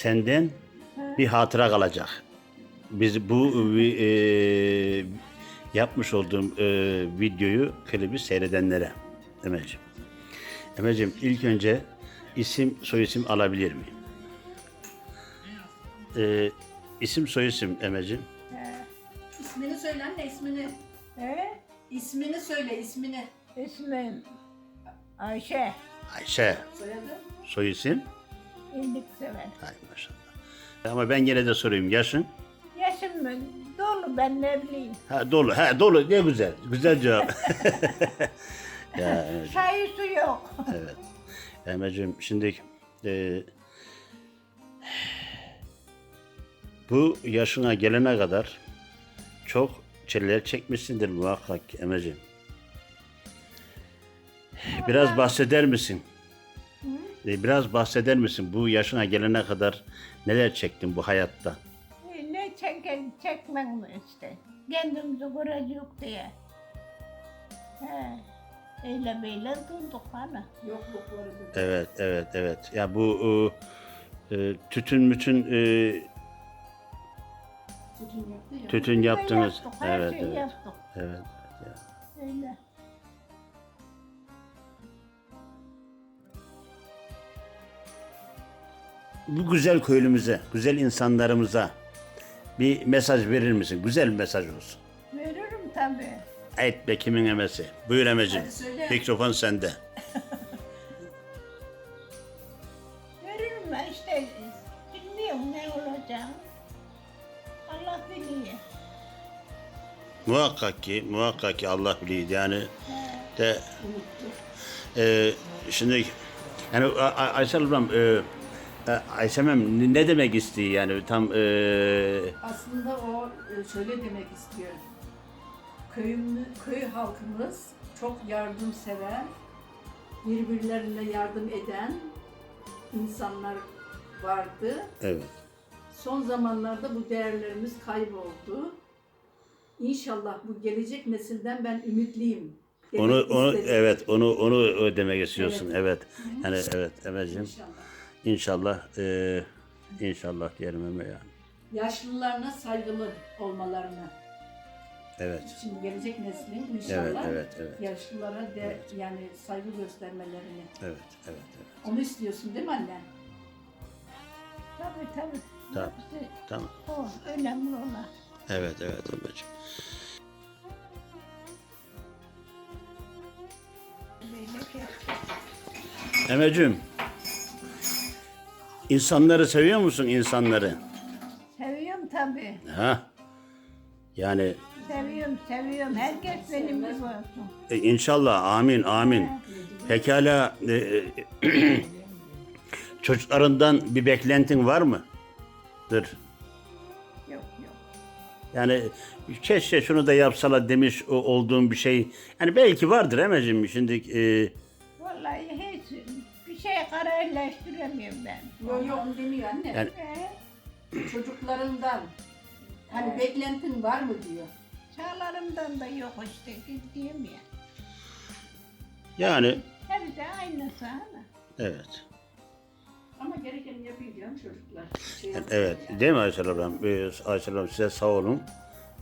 senden bir hatıra kalacak. Biz bu e, yapmış olduğum e, videoyu, klibi seyredenlere Emel'ciğim. Emel'ciğim ilk önce isim soyisim alabilir miyim? E, isim soyisim Emel'ciğim. İsmini söyle anne ismini. He? İsmini söyle ismini. İsmim Ayşe. Ayşe. Soyadı. Soyisim. İyilik sever. Hay maşallah. Ama ben yine de sorayım. Yaşın? Yaşım mı? Dolu ben ne bileyim. Ha dolu. Ha dolu. Ne güzel. Güzel cevap. ya Emeciğim, Sayısı yok. evet. Emeciğim şimdi e, bu yaşına gelene kadar çok çileler çekmişsindir muhakkak Emeciğim. Biraz bahseder misin? E, Biraz bahseder misin bu yaşına gelene kadar neler çektin bu hayatta? E, Ne çeken çekmem mi işte. Kendimizi görecek diye. He. Öyle böyle durduk hani. Yoklukları. Evet, evet, evet. Ya bu e, e, tütün mütün e, Tütün yaptı ya. tütün yaptınız. Yaptık, her Evet, şeyi evet. yaptık. Evet. ya. Öyle. Bu güzel köylümüze, güzel insanlarımıza bir mesaj verir misin? Güzel bir mesaj olsun. Veririm tabii. Et be kimin emesi. Buyur emeciğim. Hadi söyle. Mikrofon sende. Veririm ben işte. Bilmiyorum ne olacağını. Allah biliyor. Muhakkak ki, muhakkak ki Allah bilir. Yani de e, şimdi yani A- A- Aysel ablam e, e, Aysel Hanım ne demek istiyor yani tam e, Aslında o e, şöyle demek istiyor. Köyümü, köy halkımız çok yardımsever, birbirlerine yardım eden insanlar vardı. evet. Son zamanlarda bu değerlerimiz kayboldu. İnşallah bu gelecek nesilden ben ümitliyim. demek Onu onu istedim. evet onu onu demek istiyorsun. Evet. Evet. Yani evet Emel'cim. İnşallah. İnşallah e, inşallah diyelim Emel yani. Yaşlılarına saygılı olmalarını. Evet. Şimdi gelecek neslin inşallah Evet, evet, evet. yaşlılara de yani saygı göstermelerini. Evet, evet, evet. Onu istiyorsun değil mi anne? Tabii tabii. Tamam. Hepsi Tamam. o önemli olan. Evet, evet şey. Emel'cim. İnsanları seviyor musun insanları? Seviyorum tabii. Ha? Yani Seviyorum, seviyorum. Herkes benim gibi olsun. e, inşallah amin amin. Pekala e, e, çocuklarından bir beklentin var mı? Dur. Yok yok. Yani keşke şunu da yapsalar demiş o- olduğum bir şey. Yani belki vardır Emeciğim şimdi e, Vallahi kararlaştıramıyorum ben. Yok yok onu demiyor anne. yani Ee, Çocuklarından hani beklentin var mı diyor. çağlarımdan da yok işte gittiğim ya. yani Hepsi aynısı hani. evet. Ama gerekeni yapıyor canım çocuklar. Şey Yani evet değil mi Aysel ablam? Ee, Aysel ablam size sağ olun.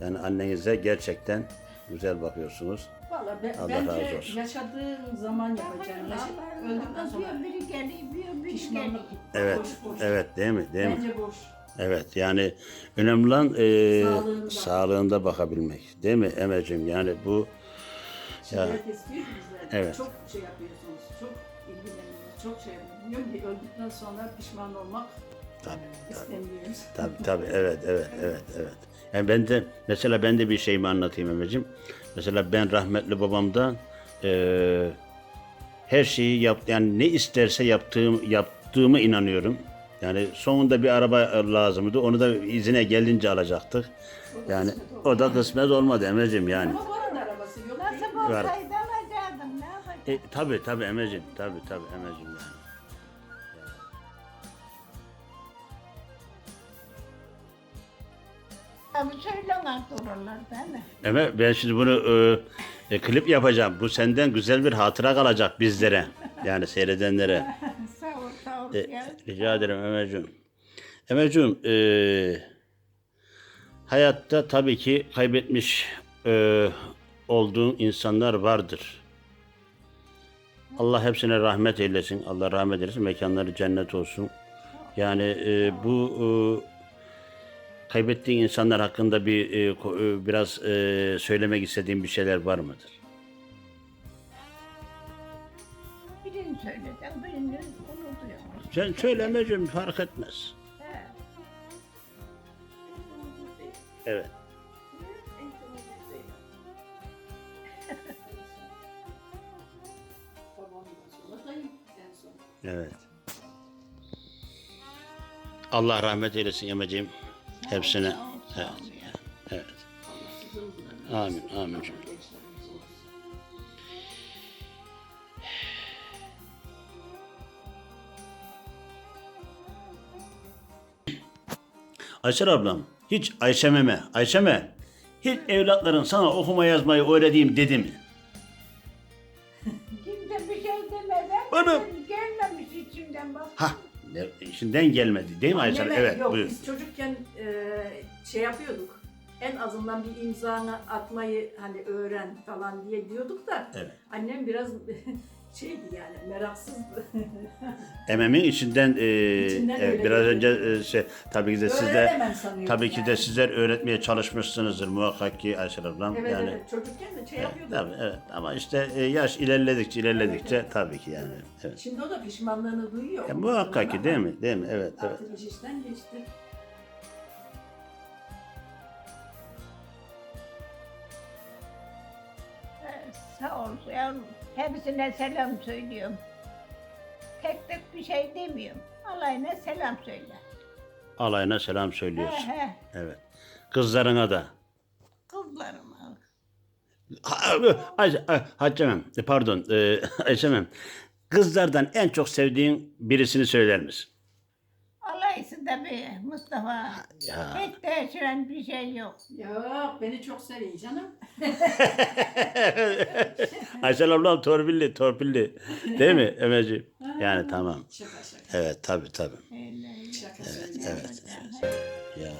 Yani annenize gerçekten güzel bakıyorsunuz. Valla be, Allah bence razı olsun. yaşadığın zaman yapacaksın. Yaşa, öldükten sonra Öldükten biri geliyor, bir biri pişmanlık. geliyor. Evet, Boş, boş. evet değil mi? Değil mi? Bence boş. Evet yani önemli olan e, Sağlığında. sağlığında bakabilmek. Değil mi Emel'cim? Yani bu Şimdi Ya. diyor ki Evet. çok şey yapıyorsunuz, çok ilgileniyorsunuz, çok şey yapıyorsunuz. Diyorum ki öldükten sonra pişman olmak tabii istemiyoruz. Tabii tabii evet evet evet evet. Yani ben de mesela ben de bir şeyimi anlatayım Emre'cim. Mesela ben rahmetli babamdan eee, her şeyi yap yani ne isterse yaptığım yaptığımı inanıyorum. Yani sonunda bir araba lazımdı. Onu da izine gelince alacaktık. Yani o da kısmet olmadı Emre'cim yani. Ama var da arabası yok. Nasıl Var. olsaydı alacaktım, ne yapacağım? E, tabii tabii Emre'cim tabii tabii Emre'cim yani. Tabii söylemez oralar değil mi? Ama ben şimdi bunu e, e, klip yapacağım. Bu senden güzel bir hatıra kalacak bizlere. Yani seyredenlere. sağ ol, sağ ol. E, ya. rica ederim Ömerciğim. Emeciğim, eee, hayatta tabii ki kaybetmiş eee, olduğun insanlar vardır. Allah hepsine rahmet eylesin. Allah rahmet eylesin. Mekanları cennet olsun. Yani eee, bu eee, kaybettiğin insanlar hakkında bir ko- eee, biraz eee, söylemek istediğin bir şeyler var mıdır? Birini söylesem birini unutuyormuş. Sen söylemeciğim fark etmez. He. Evet. Evet. Allah rahmet eylesin Emeciğim. Hepsine. Evet. Evet. Amin. Amin. Aysel ablam, hiç Ayşememe, Ayşeme, hiç evlatların sana okuma yazmayı öğreteyim dedi mi? Kimse bir şey demeden Bana- gelmemiş içimden bak. Ha, içinden gelmedi değil mi? Anneme- Evet, yok, buyur. Biz çocukken e, şey yapıyorduk. En azından bir imzanı atmayı hani öğren falan diye diyorduk da Evet. annem biraz şeydi yani meraksızdı. Ememin içinden, e, İçinden evet, biraz önce e, şey, tabii ki de siz de Öğrenemem sanıyorum tabii ki de yani. sizler öğretmeye çalışmışsınızdır muhakkak ki Aysel ablam. Evet yani evet çocukken de şey Evet, yapıyorduk. tabii, evet. Ama işte e, yaş ilerledikçe ilerledikçe tabii ki yani. Evet. Şimdi o da pişmanlığını duyuyor. E, muhakkak ki değil mi? Değil mi? Evet, evet. Artık iş işten geçti. Sağ ol yavrum. Hepsine selam söylüyorum. Tek tek bir şey demiyorum. Alayına selam söyle. Alayına selam He söylüyorsun. he. Evet. Kızlarına da. Kızlarıma. Hacemem, e, pardon, e, Ayşemem. Kızlardan en çok sevdiğin birisini söyler misin? Alayısı da bir Mustafa. Ya. Hiç değişen bir şey yok. Yok beni çok seviyor canım. Aysel ablam torpilli, torpilli. Değil mi Emeciğim? Yani tamam. Şaka şaka. Evet, tabii tabii. Öyle. Şaka söylüyorum. Evet, Ya.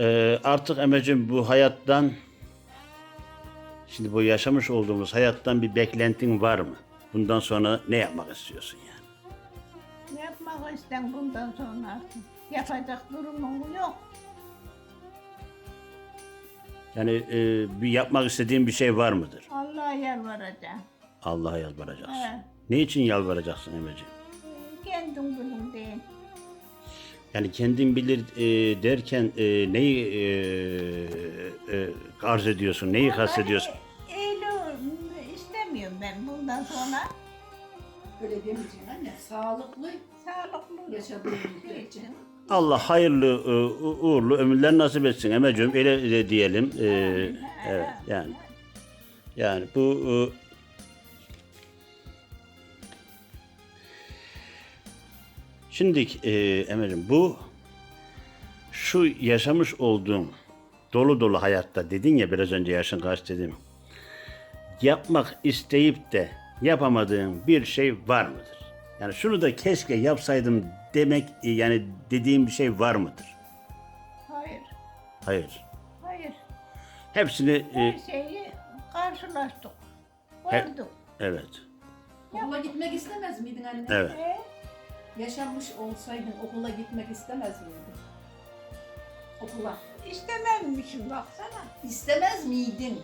Ee, artık Emeciğim bu hayattan, şimdi bu yaşamış olduğumuz hayattan bir beklentin var mı? Bundan sonra ne yapmak istiyorsun yapmak isten bundan sonra artık? Yapacak durumum yok. Yani e, bir yapmak istediğin bir şey var mıdır? Allah'a yalvaracağım. Allah'a yalvaracaksın. He. Ne için yalvaracaksın Emeciğim? Kendim bilin deyin. Yani kendin bilir e, derken e, neyi e, e, arz ediyorsun, neyi kastediyorsun? Öyle istemiyorum ben bundan sonra. Öyle demeyeceğim anne. Sağlıklı Sağlıklı yaşadığım müddetçe. Allah hayırlı, e, u- uğurlu ömürler nasip etsin Emeciğim. Öyle de diyelim. E, evet yani. Yani bu e, Şimdi e, Emeciğim bu şu yaşamış olduğum dolu dolu hayatta dedin ya biraz önce yaşın kaç dedim. Yapmak isteyip de yapamadığın bir şey var mıdır? Yani şunu da keşke yapsaydım demek yani dediğim bir şey var mıdır? Hayır, Hayır. hayır. Hepsini e, Her şeyi karşılaştık. He- evet. Okula gitmek istemez miydin anne? Evet. E, Yaşanmış olsaydın okula gitmek istemez miydin? Okula. istememişim baksana. İstemez miydin?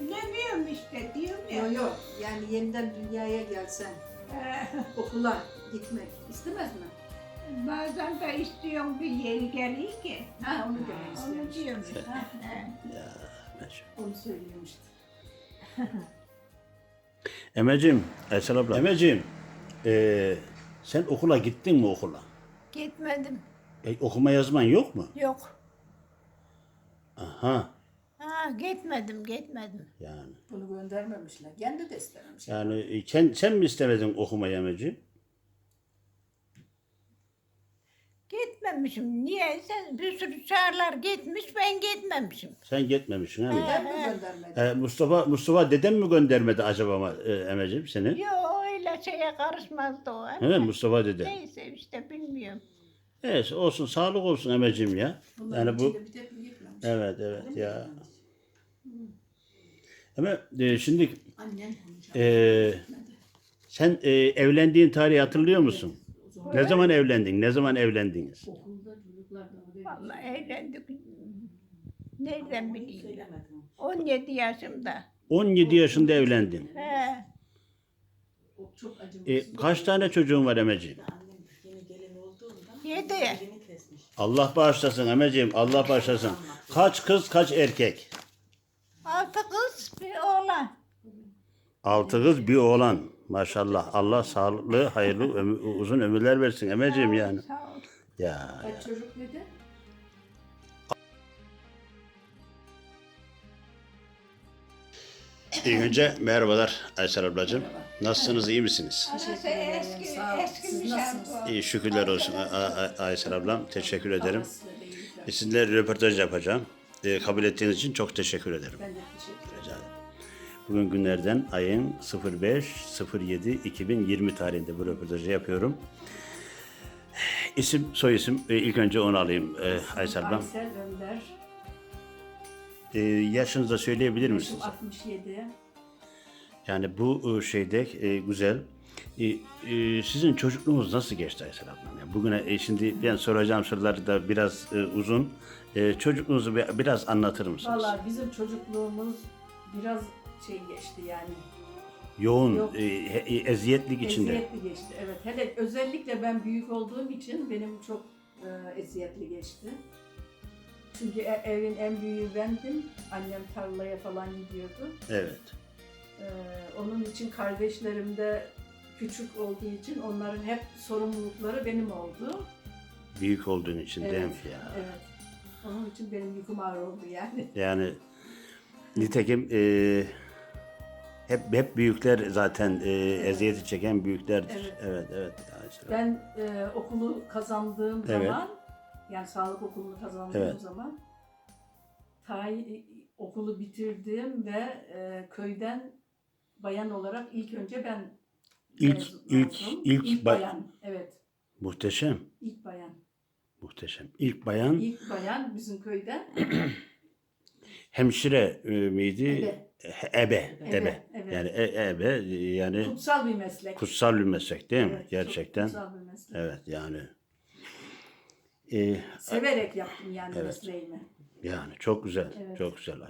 Bilemiyorum işte diyorum ya. Yok yok. Yani yeniden dünyaya gelsen okula gitmek istemez mi? bazen de istiyorum bir yeri geliyor ki. Ha onu demek Onu istiyormuş. diyorum. Ha. Ya, onu söylüyormuştu. Emeciğim, Aysel abla. Emeciğim, e, sen okula gittin mi okula? Gitmedim. E, okuma yazman yok mu? Yok. Aha. Ha, gitmedim, gitmedim. Yani. Bunu göndermemişler. Kendi de istememiş. Yani e, sen, sen mi istemedin okumayı Emeciğim? Gitmemişim. Niye? Sen bir sürü çağrılar gitmiş, ben gitmemişim. Sen gitmemişsin değil mi? Ben mi göndermedim? E, Mustafa Mustafa dedem mi göndermedi acaba e, Emeciğim seni? Yok öyle şeye karışmazdı o. Evet Mustafa dede. Neyse işte bilmiyorum. Evet olsun sağlık olsun Emeciğim ya. Bunların Yani bu içinde bir de büyük varmış. evet evet ya. Ama e, şimdi Annem e, sen e, evlendiğin tarihi hatırlıyor musun? Ne zaman evlendin? Ne zaman evlendiniz? Okulda çocuklardan haber Vallahi eğlendik. Nereden bileyim ben? 17 yaşımda. 17 yaşında evlendin. He. O çok acımasız. E, kaç tane çocuğun var Emeciğim? Annem yeni gelin olduğunda Yedi. birini kesmiş. Allah bağışlasın Emeciğim. Allah bağışlasın. Kaç kız kaç erkek? Altı kız oğlan. Altı kız bir oğlan. Maşallah. Allah sağlıklı, hayırlı, ömür- uzun ömürler versin Emeciğim yani. Sağ ol. Ya. Kaç çocuk dedi? İlk önce merhabalar Aysel ablacığım. Nasılsınız, iyi misiniz? Eski, sağ ol. eski Siz bir nasılsınız? şarkı. İyi şükürler olsun A- A- Aysel ablam. Teşekkür ederim. İyilikler. E, Sizinle röportaj yapacağım. E, kabul ettiğiniz için çok teşekkür ederim. Ben de teşekkür ederim. Rica ederim. Bugün günlerden ayın 05-07-2020 tarihinde bu röportajı yapıyorum. İsim, soy isim e, ilk önce onu alayım e, Aysel ablam. Aysel Önder. E, yaşınızı da söyleyebilir misiniz? 67. Yani bu e, şeyde e, güzel. E, e, sizin çocukluğunuz nasıl geçti Aysel ablam? Yani bugüne e, şimdi ben soracağım sorular da biraz e, uzun. E, çocukluğunuzu bir- biraz anlatır mısınız? Valla bizim çocukluğumuz biraz şey geçti yani. Yoğun, Yok. e, e, eziyetlik içinde. Eziyetli geçti. Evet. Hele özellikle ben büyük olduğum için benim çok e, eziyetli geçti. Çünkü e- evin en büyüğü bendim. Annem tarlaya falan gidiyordu. Evet. E, onun için kardeşlerim de küçük olduğu için onların hep sorumlulukları benim oldu. Büyük olduğun için Evet, ya? Evet. Onun için benim yüküm ağır oldu yani. Yani nitekim e, hep hep büyükler zaten e, eziyeti çeken büyüklerdir. Evet. Evet, evet. Ben e, okulu kazandığım Evet. zaman, yani sağlık okulunu kazandığım Evet. zaman, tay, okulu bitirdim ve e, köyden bayan olarak ilk önce ben İlk- mezun ilk- oldum. ilk bay- bayan, evet, Muhteşem, ilk bayan. muhteşem. İlk bayan İlk bayan bizim köyden. hemşire e, miydi? Ebe. Ebe, ebe. Yani e- ebe yani Kutsal bir meslek. kutsal bir meslek değil mi? Evet, Gerçekten. Kutsal bir meslek. Evet yani. E, Severek yaptım yani Evet. mesleğimi. yani çok güzel, Evet. çok güzel abla.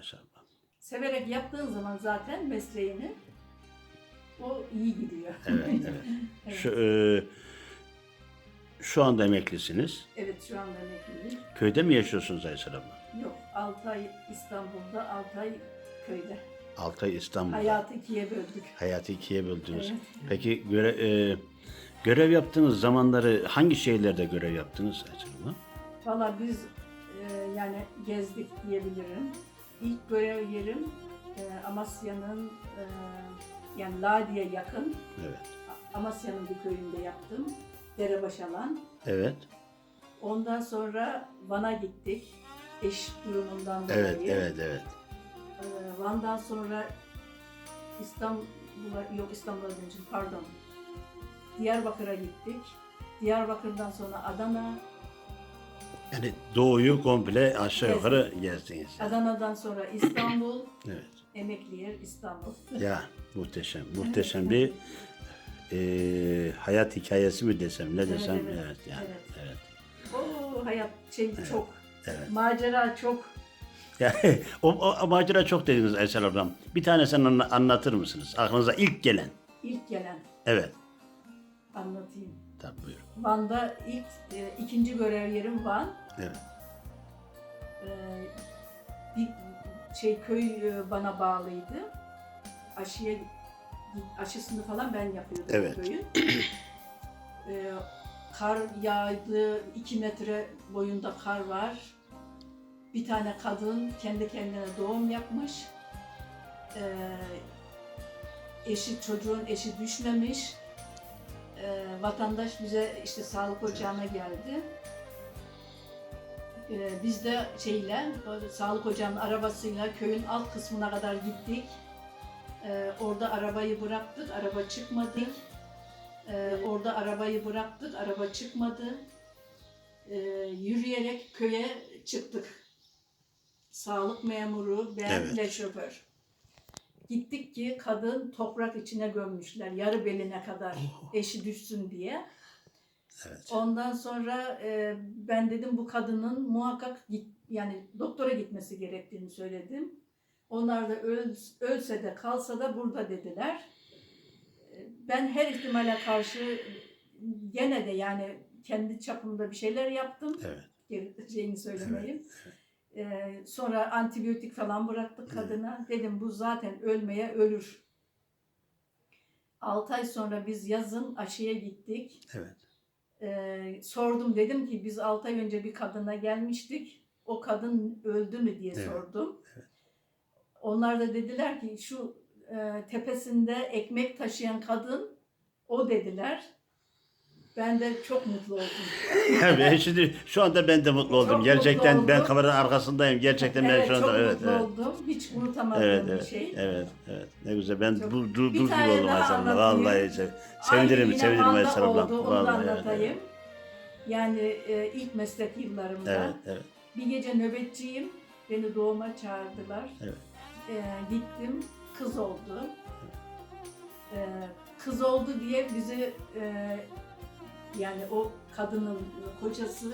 Severek yaptığın zaman zaten mesleğini o iyi gidiyor. Evet, evet. Evet. Şu, e, şu anda emeklisiniz. Evet şu anda emekliyim. Köyde mi yaşıyorsunuz Aysel abla? Yok 6 ay İstanbul'da 6 ay köyde. Altay İstanbul'da. Hayatı ikiye böldük. Hayatı ikiye böldünüz. Evet. Peki göre, e, görev yaptığınız zamanları hangi şehirlerde görev yaptınız abla? Valla biz e, yani gezdik diyebilirim. İlk görev yerim e, Amasya'nın e, yani Ladi'ye yakın Evet. Amasya'nın bir köyünde yaptım. Derebaşalan. Evet. Ondan sonra Van'a gittik. Eş durumundan dolayı. Evet, evet, evet. Ee, Van'dan sonra İstanbul'a, yok İstanbul'a demişim pardon. Diyarbakır'a gittik. Diyarbakır'dan sonra Adana, Yani doğuyu komple aşağı Gezdim. yukarı gezdiniz. Adana'dan sonra İstanbul, Evet. emekli yer İstanbul. Ya muhteşem, muhteşem bir e, hayat hikayesi mi desem, ne desem, evet, evet, yani, evet. evet. O hayat şey çok, evet. macera çok. Yani o, o, macera çok dediniz Aysel ablam. Bir tanesini anla- anlatır mısınız? Aklınıza ilk gelen. ilk gelen Evet. anlatayım. Tabii buyurun. Van'da ilk, e, ikinci görev yerim Van. Evet. Ee, bir şey köy e, bana bağlıydı. Aşıya aşısını falan ben yapıyordum Evet. köyün. Ee, kar yağdı, iki metre boyunda kar var. Bir tane kadın kendi kendine doğum yapmış. Ee, eşi çocuğun eşi düşmemiş. Ee, vatandaş bize işte sağlık ocağına geldi. Ee, biz de şeyle, sağlık ocağının arabasıyla köyün alt kısmına kadar gittik. Ee, orada arabayı bıraktık, araba çıkmadı. Ee, orada arabayı bıraktık, araba çıkmadı. Ee, yürüyerek köye çıktık. Sağlık memuru, ben Evet. ve şoför. Gittik ki kadın toprak içine gömmüşler yarı beline kadar eşi düşsün diye. Evet. Ondan sonra e, ben dedim bu kadının muhakkak git, yani doktora gitmesi gerektiğini söyledim. Onlar da öl, ölse de kalsa da burada dediler. E, Ben her ihtimale karşı gene de yani kendi çapımda bir şeyler yaptım. Evet. Şeyini söylemeyeyim. E, sonra antibiyotik falan bıraktık kadına. Dedim bu zaten ölmeye ölür. 6 ay sonra biz yazın aşıya gittik. Evet. Ee, sordum dedim ki biz 6 ay önce bir kadına gelmiştik. O kadın öldü mü diye Evet, sordum. Onlar da dediler ki şu e, tepesinde ekmek taşıyan kadın o dediler. Ben de çok mutlu oldum. Ben şimdi şu anda ben de mutlu oldum. Çok Gerçekten mutlu ben oldum. kameranın arkasındayım. Gerçekten ben evet, şu anda çok evet mutlu evet. oldum. Hiç unutamadığım Evet, bir evet, şey. evet, evet. Ne güzel. Ben Çok- bu dur Bir dur tane gibi oldum daha anlatayım. Vallahi sev- sevinirim, Aynı sevinirim abla. oldu, onu da Vallahi evet, anlatayım. Yani e, ilk meslek yıllarımda. Evet, evet. Bir gece nöbetçiyim. Beni doğuma çağırdılar. Evet. Ee, gittim. Kız oldu. Ee, kız oldu diye bizi e, yani o kadının kocası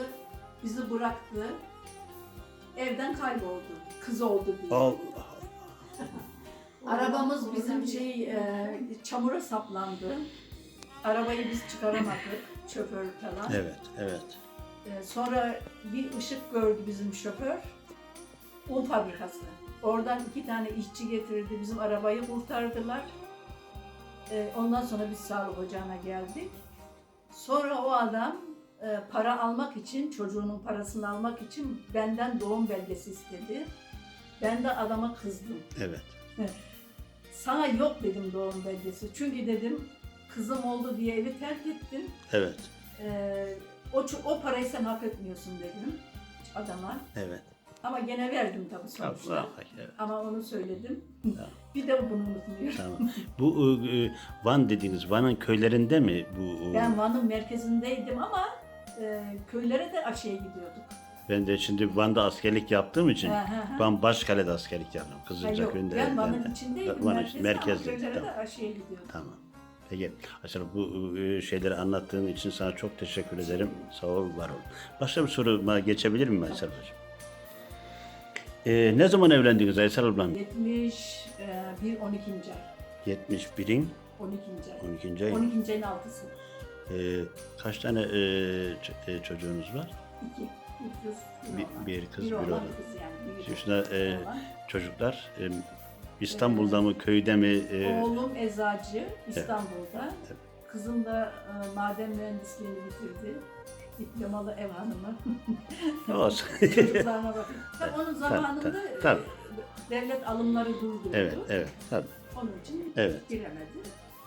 bizi bıraktı. Evden kayboldu. Kız oldu diye. Allah. Arabamız bizim şey e, çamura saplandı. Arabayı biz çıkaramadık. Şoför falan. Evet, evet. Ee, sonra bir ışık gördü bizim şoför. Un fabrikası. Oradan iki tane işçi getirdi. Bizim arabayı kurtardılar. Ee, ondan sonra biz sağlık ocağına geldik. Sonra o adam e, para almak için, çocuğunun parasını almak için benden doğum belgesi istedi. Ben de adama kızdım. Evet. Sana yok dedim doğum belgesi. Çünkü dedim kızım oldu diye evi terk ettin. Evet. Ee, o, o parayı sen hak etmiyorsun dedim adama. Evet. Ama gene verdim tabii sonuçta. Allah. Ama onu söyledim. Bir de bunu unutmuyorum. Tamam. Bu e, Van dediğiniz Van'ın köylerinde mi bu? e, Ben Van'ın merkezindeydim ama e, köylere de aşıya gidiyorduk. Ben de şimdi Van'da askerlik yaptığım için Ha, ha, ha. Van Başkale'de askerlik yaptım. Ha, Kızılca yok, köyünde. ben Van'ın içindeydim. Van'ın merkezde içinde, ama köylere tamam. de aşıya gidiyorduk. Tamam. Peki Aysel bu e, şeyleri anlattığın için sana çok teşekkür ederim. Sağ ol, var ol. Başka bir soruma geçebilir miyim Aysel Hocam? E, ne zaman evlendiniz Aysel ablam? 71 12. ay. 71'in 12. ay. 12. ay. 12. ayın 6'sı. E, kaç tane e, ç- e, çocuğunuz var? İki. Bir kız, bir, Bir- oğlan. bir kız, bir oğlan, oğlan. kız yani. Bir Şimdi şuna, e, oğlan. çocuklar e, İstanbul'da mı, köyde mi? E, Oğlum eczacı İstanbul'da. Kızım da e, maden mühendisliğini bitirdi. Diplomalı ev hanımı. olsun. Çocuklarına bakın. Tabii onun zamanında tabii, tabii. e, devlet alımları durdurdu. evet, evet. Tabii. Onun için Evet. giremedi.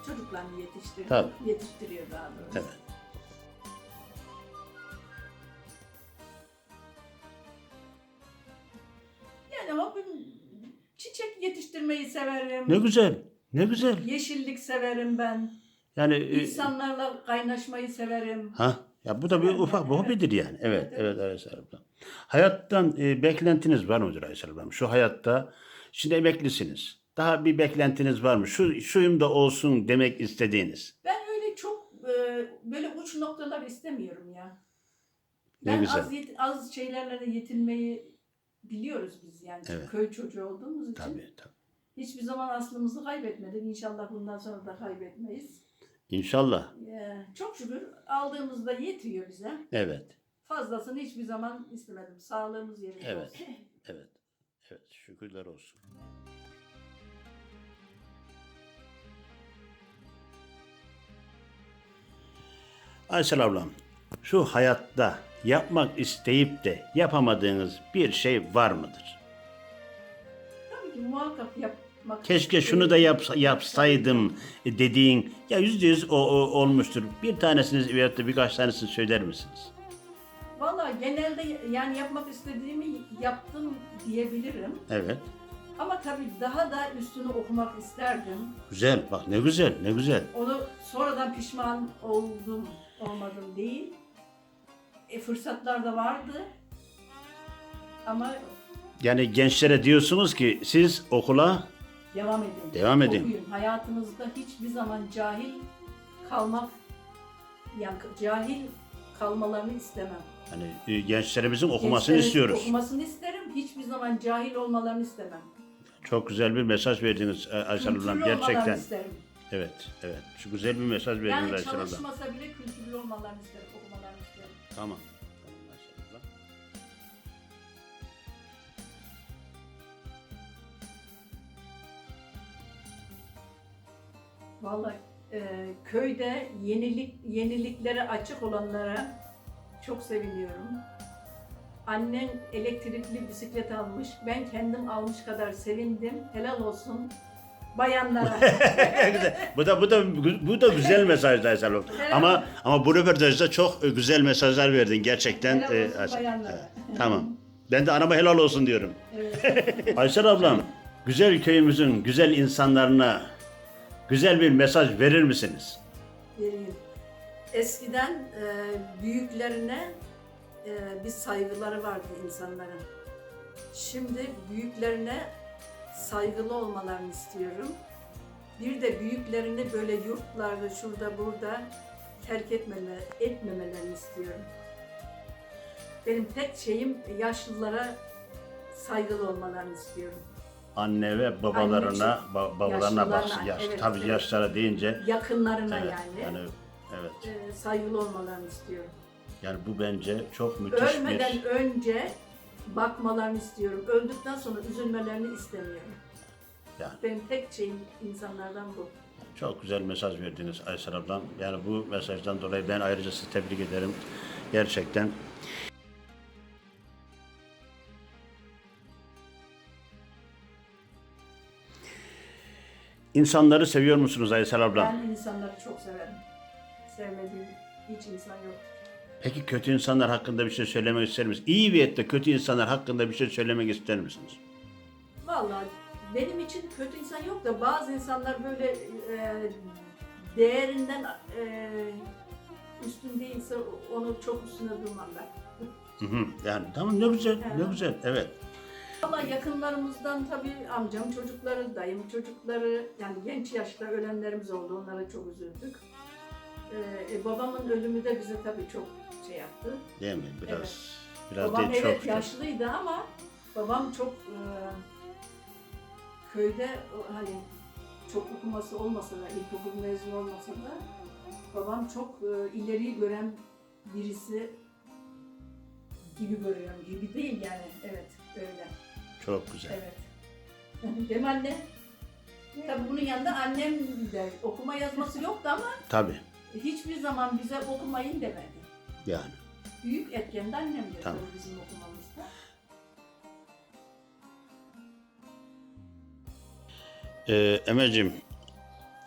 Çocuklarını yetiştirdi. Tabii. Yetiştiriyor daha doğrusu. Evet. Yani hobim çiçek yetiştirmeyi severim. Ne güzel. Ne güzel. Yeşillik severim ben. Yani e, İnsanlarla kaynaşmayı severim. ha ya bu da bir ufak bir hobidir yani. Evet, Evet, ablam. Hayattan e, beklentiniz var mıdır ablam? Şu hayatta şimdi emeklisiniz. Daha bir beklentiniz var mı? Şu şuyum da olsun demek istediğiniz. Ben öyle çok e, böyle uç noktalar istemiyorum ya. Ne Ben güzel. az yet- az şeylerle de yetinmeyi biliyoruz biz yani Evet. köy çocuğu olduğumuz için. Tabii, tabii. Hiçbir zaman aslımızı kaybetmedik. İnşallah bundan sonra da kaybetmeyiz. İnşallah. Ee, çok şükür aldığımızda yetiyor bize. Evet. Fazlasını hiçbir zaman istemedim. Sağlığımız yerinde Evet. olsun. Evet. Evet. Şükürler olsun. Aysel ablam, şu hayatta yapmak isteyip de yapamadığınız bir şey var mıdır? Tabii ki muhakkak Keşke şunu da yapsa- yapsaydım dediğin ya yüzde yüz o, o- olmuştur. Bir tanesini veyahut da birkaç tanesini söyler misiniz? Valla genelde yani yapmak istediğimi yaptım diyebilirim. Evet. Ama tabii daha da üstünü okumak isterdim. Güzel bak ne güzel ne güzel. Onu sonradan pişman oldum, olmadım değil. E, fırsatlar da vardı. Ama Yani gençlere diyorsunuz ki siz okula devam edin. Devam edin. Okuyun. Hayatınızda hiçbir zaman cahil kalmak, yani cahil kalmalarını istemem. hani gençlerimizin okumasını Gençlerin istiyoruz. Okumasını isterim. Hiçbir zaman cahil olmalarını istemem. Çok güzel bir mesaj verdiniz e, Aysel Hanım Kültürlü gerçekten. olmalarını isterim. Evet evet. Şu güzel bir mesaj verdiniz Yani Aysel Hanım. çalışmasa bile kültürlü olmalarını isterim, okumalarını isterim. Tamam. Vallahi e, köyde yenilik yeniliklere açık olanlara çok seviniyorum. Annen elektrikli bisiklet almış. Ben kendim almış kadar sevindim. Helal olsun bayanlara. Bu da bu da bu da güzel Hanım. Evet. Ama ama bu röportajda çok e, güzel mesajlar verdin gerçekten. Helal e, olsun Aysel. bayanlara. Tamam. Ben de anama helal olsun diyorum. Evet. Aysel ablam, güzel köyümüzün güzel insanlarına güzel bir mesaj verir misiniz? vereyim. Eskiden e, büyüklerine e, bir saygıları vardı insanların. Şimdi büyüklerine saygılı olmalarını istiyorum. Bir de büyüklerini böyle yurtlarda, şurada, burada terk etmeme, etmemelerini istiyorum. Benim tek şeyim yaşlılara saygılı olmalarını istiyorum. Anne ve babalarına, Anne ba- babalarına Yaşlılarına, baksın. Yaş, evet, tabii evet. yaşlara deyince Yakınlarına evet, yani, evet. e, saygılı olmalarını istiyorum. Yani bu bence çok müthiş Ölmeden bir önce bakmalarını istiyorum. Öldükten sonra üzülmelerini istemiyorum. yani Benim tek şeyim insanlardan bu. çok güzel mesaj verdiniz Aysel ablam. Yani bu mesajdan dolayı ben ayrıca sizi tebrik ederim. Gerçekten İnsanları seviyor musunuz Aysel ablam? Ben insanları çok severim. Sevmediğim hiç insan yok. Peki kötü insanlar hakkında bir şey söylemek ister misiniz? İyi veyahut kötü insanlar hakkında bir şey söylemek ister misiniz? Vallahi benim için kötü insan yok da bazı insanlar böyle e, değerinden e, üstün değilse onu çok üstüne durmam ben. Hı hı. Yani tamam ne güzel, ne güzel. Evet. Valla yakınlarımızdan tabii amcam çocukları, dayım çocukları, yani genç yaşta ölenlerimiz oldu, onlara çok üzüldük. Ee, e, babamın ölümü de bize tabii çok şey yaptı. Değil mi? Biraz Evet. biraz babam değil evet çok. yaşlıydı ama babam çok e, köyde hani çok okuması olmasa da, ilkokul mezunu olmasa da babam çok e, ileriyi gören birisi gibi görüyorum. Gibi değil yani, evet öyle. Çok güzel. Evet. Değil mi anne? Tabii bunun yanında annem de okuma yazması yoktu ama Tabii. hiçbir zaman bize okumayın demedi. Yani. Büyük etken de annemdi Tamam. tabii bizim okumamızda. Ee, Emel'cim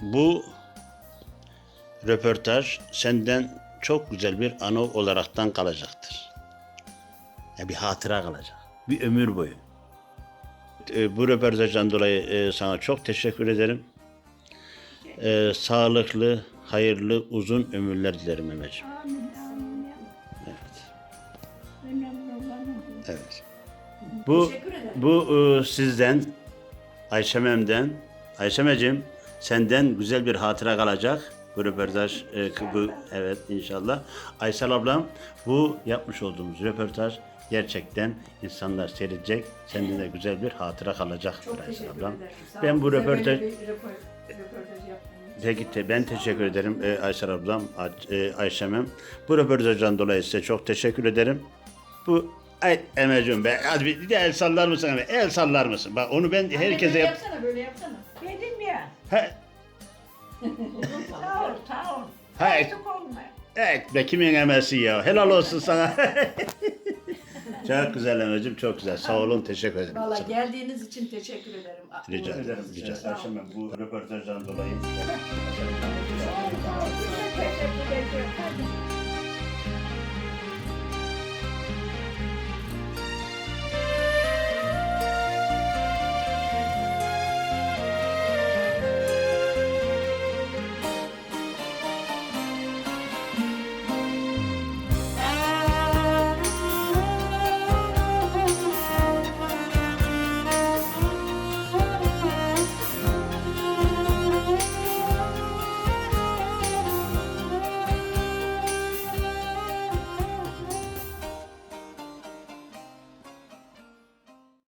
bu röportaj senden çok güzel bir anı olaraktan kalacaktır. Ya bir hatıra kalacak. Bir ömür boyu. Ee, bu röportajdan dolayı e, sana çok teşekkür ederim. Ee, sağlıklı, hayırlı, uzun ömürler dilerim Emel'cim. Amin amin ya. Evet. Önemli olan o. Evet. Bu Teşekkür ederim. bu e, sizden Ayşemem'den Ayşemeciğim senden güzel bir hatıra kalacak. Bu röportaj e, bu evet inşallah. Aysel ablam bu yapmış olduğumuz röportaj gerçekten insanlar seyredecek. Senden de güzel bir hatıra kalacaktır Çok Aysel teşekkür ablam. ederim. Sağ Ben olun. bu röportaj bir röportaj. Peki te- ben teşekkür ederim e, Aysel ablam, e, Ayşem'im. Bu röportajdan dolayı size çok teşekkür ederim. Bu Ay Emel'cim be hadi bir de el sallar mısın Emel? El sallar mısın? Bak onu ben Anne herkese böyle yap. yapsana böyle yapsana. Dedim ya. He, Sağ ol sağ ol. Hayır. Eksik olma. evet be kimin emesi ya. Helal olsun sana. çok güzel Emel'cim çok güzel. Sağ olun teşekkür ederim. Valla geldiğiniz için teşekkür ederim. Rica ederim. Rica Sağ olun. ederim. Bu röportajdan dolayı. Teşekkür. Hadi.